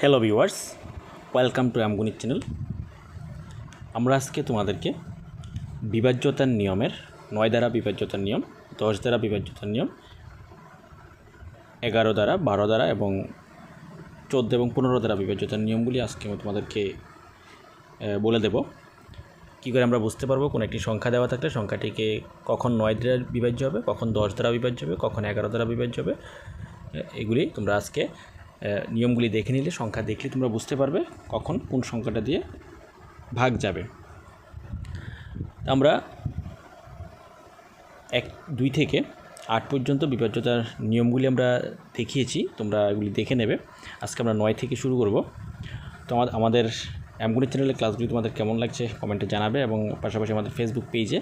Hello viewers welcome to অ্যামগুনিক channel আমরা আজকে তোমাদেরকে বিভাজ্যতার নিয়মের নয় দ্বারা বিভাজ্যতার নিয়ম, দশ দ্বারা বিভাজ্যতার নিয়ম, এগারো দ্বারা, বারো দ্বারা এবং চোদ্দ এবং পনেরো দ্বারা বিভাজ্যতার নিয়মগুলি আজকে আমি তোমাদেরকে বলে দেব। কী করে আমরা বুঝতে পারব? কোনো একটি সংখ্যা দেওয়া থাকলে সংখ্যাটিকে কখন নয় দ্বারা বিভাজ্য হবে, কখন দশ দ্বারা বিভাজ্য হবে, কখন এগারো দ্বারা বিভাজ্য হবে এগুলি তোমরা আজকে নিয়মগুলি দেখে নিলে, সংখ্যা দেখলে তোমরা বুঝতে পারবে কখন কোন সংখ্যাটা দিয়ে ভাগ যাবে। আমরা এক, দুই থেকে আট পর্যন্ত বিপর্যতার নিয়মগুলি আমরা দেখিয়েছি, তোমরা এগুলি দেখে নেবে। আজকে আমরা নয় থেকে শুরু করব। তো আমাদের অ্যামগুনি চ্যানেলের ক্লাসগুলি তোমাদের কেমন লাগছে কমেন্টে জানাবে এবং পাশাপাশি আমাদের ফেসবুক পেজে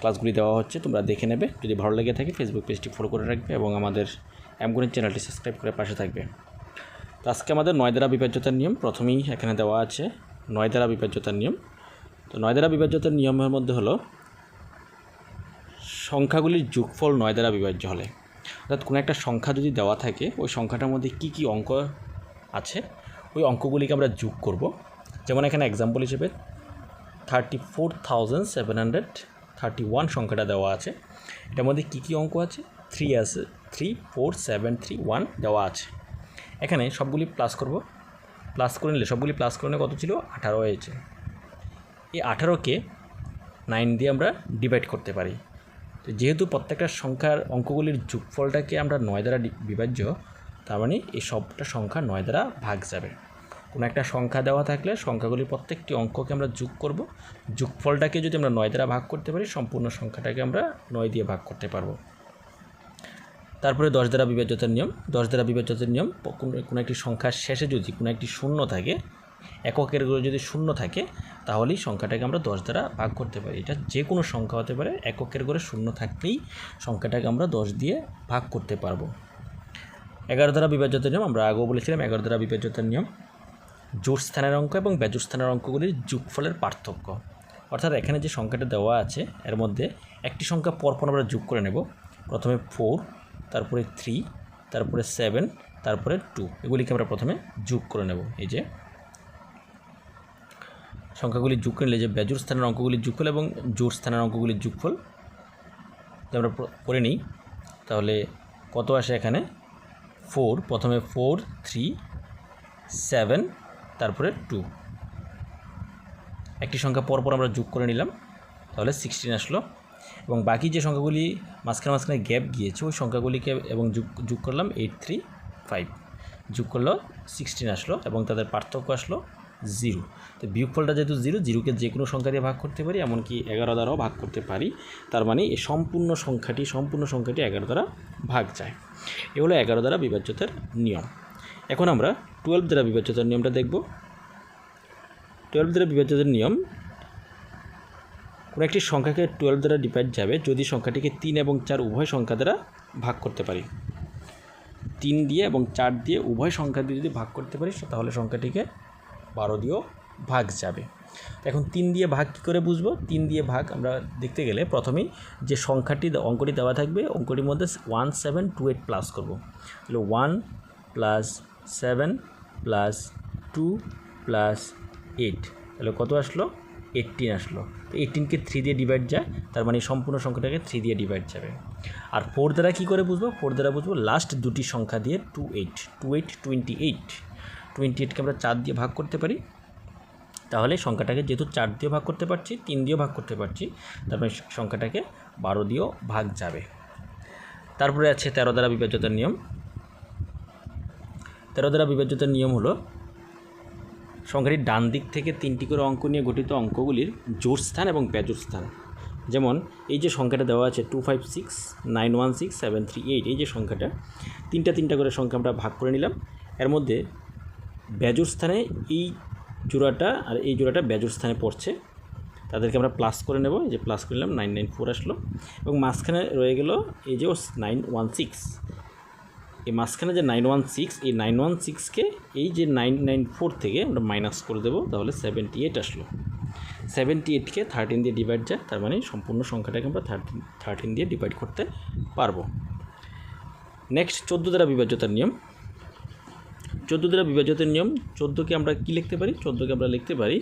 ক্লাসগুলি দেওয়া হচ্ছে, তোমরা দেখে নেবে। যদি ভালো লেগে থাকে, ফেসবুক পেজটি ফলো করে রাখবে এবং আমাদের অ্যামগুনির চ্যানেলটি সাবস্ক্রাইব করে পাশে থাকবে। তো আজকে আমাদের নয় দ্বারা বিভাজ্যতার নিয়ম প্রথমেই এখানে দেওয়া আছে নয় দ্বারা বিভাজ্যতার নিয়ম। তো নয় দ্বারা বিভাজ্যতার নিয়মের মধ্যে হলো, সংখ্যাগুলির যোগফল নয় দ্বারা বিভাজ্য হলে। অর্থাৎ কোনো একটা সংখ্যা যদি দেওয়া থাকে, ওই সংখ্যাটার মধ্যে কী কী অঙ্ক আছে, ওই অঙ্কগুলিকে আমরা যোগ করব। যেমন এখানে এক্সাম্পল হিসেবে thirty four thousand seven hundred thirty one সংখ্যাটা দেওয়া আছে। এটার মধ্যে কী কী অঙ্ক আছে? থ্রি আছে three four seven three one দেওয়া আছে। এখানে সবগুলি প্লাস করব। প্লাস করে নিলে সবগুলি প্লাস করে কত ছিল? আঠারো হয়েছে। এই আঠারোকে নাইন দিয়ে আমরা ডিভাইড করতে পারি। তো যেহেতু প্রত্যেকটা সংখ্যার অঙ্কগুলির যোগফলটাকে আমরা নয় দ্বারা বিভাজ্য, তার মানে এই সবটা সংখ্যা নয় দ্বারা ভাগ যাবে। কোনো একটা সংখ্যা দেওয়া থাকলে সংখ্যাগুলির প্রত্যেকটি অঙ্ককে আমরা যোগ করব। যোগফলটাকে যদি আমরা নয় দ্বারা ভাগ করতে পারি, সম্পূর্ণ সংখ্যাটাকে আমরা নয় দিয়ে ভাগ করতে পারব। তারপরে দশ দ্বারা বিভাজ্যতার নিয়ম, দশ দ্বারা বিভাজ্যতার নিয়ম কোনো একটি সংখ্যার শেষে যদি কোনো একটি শূন্য থাকে, এককের যদি শূন্য থাকে, তাহলেই সংখ্যাটাকে আমরা দশ দ্বারা ভাগ করতে পারি। এটা যে কোনো সংখ্যা হতে পারে, এককের ঘরে শূন্য থাকলেই সংখ্যাটাকে আমরা দশ দিয়ে ভাগ করতে পারব। এগারো দ্বারা বিভাজ্যতার নিয়ম, আমরা আগেও বলেছিলাম এগারো দ্বারা বিভাজ্যতার নিয়ম। জোর স্থানের অঙ্ক এবং বেজোর স্থানের অঙ্কগুলির যোগফলের পার্থক্য। অর্থাৎ এখানে যে সংখ্যাটা দেওয়া আছে, এর মধ্যে একটি সংখ্যা পরপর আমরা যোগ করে নেব। প্রথমে ফোর তারপরে থ্রি তারপরে সেভেন তারপরে টু এগুলিকে আমরা প্রথমে যোগ করে নেব। এই যে সংখ্যাগুলি যোগ করে নিলে যে বেজোর স্থানের অঙ্কগুলির যোগফল এবং জোর স্থানের অঙ্কগুলির যোগফল। আমরা করে নিই, তাহলে কত আসে এখানে? ফোর প্রথমে ফোর থ্রি সেভেন তারপরে টু একটি সংখ্যা পরপর আমরা যোগ করে নিলাম। তাহলে সিক্সটিন আসলো। এবং বাকি যে সংখ্যাগুলি মাঝখানে মাঝখানে গ্যাপ গিয়েছে, ওই সংখ্যাগুলিকে এবং যোগ যোগ করলাম এইট থ্রি ফাইভ যোগ করল সিক্সটিন আসলো এবং তাদের পার্থক্য আসলো জিরো তো বিয়োগফলটা যেহেতু জিরো জিরোকে যে কোনো সংখ্যা দিয়ে ভাগ করতে পারি, এমনকি এগারো দ্বারাও ভাগ করতে পারি। তার মানে এই সম্পূর্ণ সংখ্যাটি সম্পূর্ণ সংখ্যাটি এগারো দ্বারা ভাগ যায়। এ হলো এগারো দ্বারা বিভাজ্যতার নিয়ম। এখন আমরা টুয়েলভ দ্বারা বিভাজ্যতার নিয়মটা দেখব। টুয়েলভ দ্বারা বিভাজ্যতার নিয়ম কোনো একটি সংখ্যাকে টুয়েলভ দ্বারা ডিভাইড যাবে যদি সংখ্যাটিকে তিন এবং চার উভয় সংখ্যা দ্বারা ভাগ করতে পারি। তিন দিয়ে এবং চার দিয়ে উভয় সংখ্যা দিয়ে যদি ভাগ করতে পারি তাহলে সংখ্যাটিকে বারো দিয়েও ভাগ যাবে। এখন তিন দিয়ে ভাগ কী করে বুঝব? তিন দিয়ে ভাগ আমরা দেখতে গেলে প্রথমেই যে সংখ্যাটি, অঙ্কটি দেওয়া থাকবে, অঙ্কটির মধ্যে one seven two eight plus করব। তাহলে one plus seven plus two plus eight তাহলে কত আসলো? এইটিন আসলো। এইটিনকে থ্রি দিয়ে ডিভাইড যায়, তার মানে সম্পূর্ণ সংখ্যাটাকে থ্রি দিয়ে ডিভাইড যাবে। আর ফোর দ্বারা কী করে বুঝব? ফোর দ্বারা বুঝব লাস্ট দুটি সংখ্যা দিয়ে two eight two eight twenty eight twenty এইটকে আমরা চার দিয়ে ভাগ করতে পারি। তাহলে সংখ্যাটাকে যেহেতু চার দিয়ে ভাগ করতে পারছি, তিন দিয়েও ভাগ করতে পারছি তারপরে সংখ্যাটাকে বারো দিয়েও ভাগ যাবে। তারপরে আছে তেরো দ্বারা বিভাজ্যতার নিয়ম। তেরো দ্বারা বিভাজ্যতার নিয়ম হলো সংখ্যাটির ডান দিক থেকে তিনটি করে অঙ্ক নিয়ে গঠিত অঙ্কগুলির জোর স্থান এবং বেজোর স্থান। যেমন, এই যে সংখ্যাটা দেওয়া আছে two five six nine one six seven three eight এই যে সংখ্যাটা, তিনটা তিনটা করে সংখ্যা আমরা ভাগ করে নিলাম। এর মধ্যে বেজোর স্থানে এই জোড়াটা আর এই জোড়াটা বেজোর স্থানে পড়ছে। তাদেরকে আমরা প্লাস করে নেব, এই যে প্লাস করে নিলাম নাইন নাইন ফোর আসলো। এবং মাঝখানে রয়ে গেল এই যে নাইন ওয়ান সিক্স এই মাঝখানে যে নাইন ওয়ান সিক্স এই নাইন ওয়ান সিক্সকে এই যে নাইন নাইন ফোর থেকে আমরা মাইনাস করে দেবো, তাহলে সেভেন্টি এইট আসলো। সেভেন্টি এইটকে থার্টিন দিয়ে ডিভাইড যায়, তার মানে সম্পূর্ণ সংখ্যাটাকে আমরা থার্টিন থার্টিন দিয়ে ডিভাইড করতে পারব। নেক্সট চোদ্দ দ্বারা বিভাজ্যতার নিয়ম। চোদ্দ দ্বারা বিভাজনের নিয়ম, চোদ্দোকে আমরা কী লিখতে পারি? চোদ্দোকে আমরা লিখতে পারি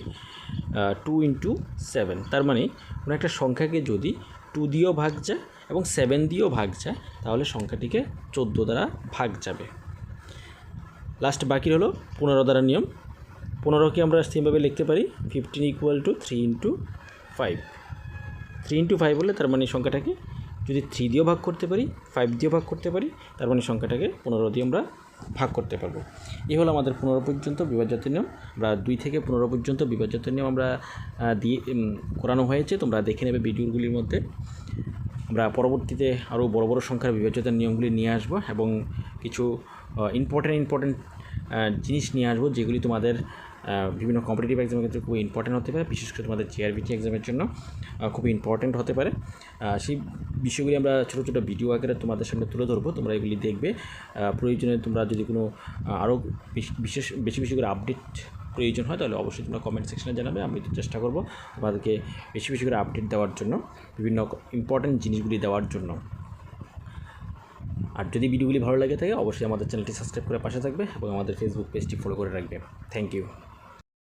টু ইন্টু সেভেন তার মানে কোনো একটা সংখ্যাকে যদি টু দিয়েও ভাগ যায় এবং সেভেন দিয়েও ভাগ যায়, তাহলে সংখ্যাটিকে চোদ্দ দ্বারা ভাগ যাবে। লাস্ট বাকি হলো পনেরো দ্বারা নিয়ম। পনেরোকে আমরা সেমভাবে লিখতে পারি fifteen equal to three into five three into five হলে তার মানে সংখ্যাটাকে যদি থ্রি দিয়েও ভাগ করতে পারি ফাইভ দিয়েও ভাগ করতে পারি, তার মানে সংখ্যাটাকে পনেরো দিয়ে আমরা ভাগ করতে পারব। এই হলো আমাদের পনেরো পর্যন্ত বিভাজ্যতের নিয়ম। আমরা দুই থেকে পনেরো পর্যন্ত বিভাজ্যতের নিয়ম আমরা দিয়ে করানো হয়েছে। তোমরা দেখে নেবে ভিডিওগুলির মধ্যে। আমরা পরবর্তীতে আরও বড় বড় সংখ্যার বিভাজ্যতার নিয়মগুলি নিয়ে আসব এবং কিছু ইম্পর্ট্যান্ট ইম্পর্ট্যান্ট জিনিস নিয়ে আসব যেগুলি তোমাদের বিভিন্ন কম্পিটিটিভ এক্সামের ক্ষেত্রে খুব ইম্পর্টেন্ট হতে পারে বিশেষ করে তোমাদের জিআরবিটি এক্সামের জন্য আহ, খুব ইম্পর্ট্যান্ট হতে পারে। সেই বিষয়গুলি আমরা ছোটো ছোটো ভিডিও আকারে তোমাদের সামনে তুলে ধরবো তোমরা এগুলি দেখবে। প্রয়োজনে তোমরা যদি কোনো আরও বিশ- বিশেষ বেশি বেশি করে আপডেট প্রয়োজন হয় তাহলে অবশ্যই তোমরা কমেন্ট সেকশনে জানাবে আমি তো চেষ্টা করব তোমাদেরকে বেশি বেশি করে আপডেট দেওয়ার জন্য বিভিন্ন ইম্পর্টেন্ট জিনিসগুলি দেওয়ার জন্য। আর যদি ভিডিওগুলি ভালো লাগে থাকে অবশ্যই আমাদের চ্যানেলটি সাবস্ক্রাইব করে পাশে থাকবে এবং আমাদের ফেসবুক পেজটি ফলো করে রাখবে। Thank you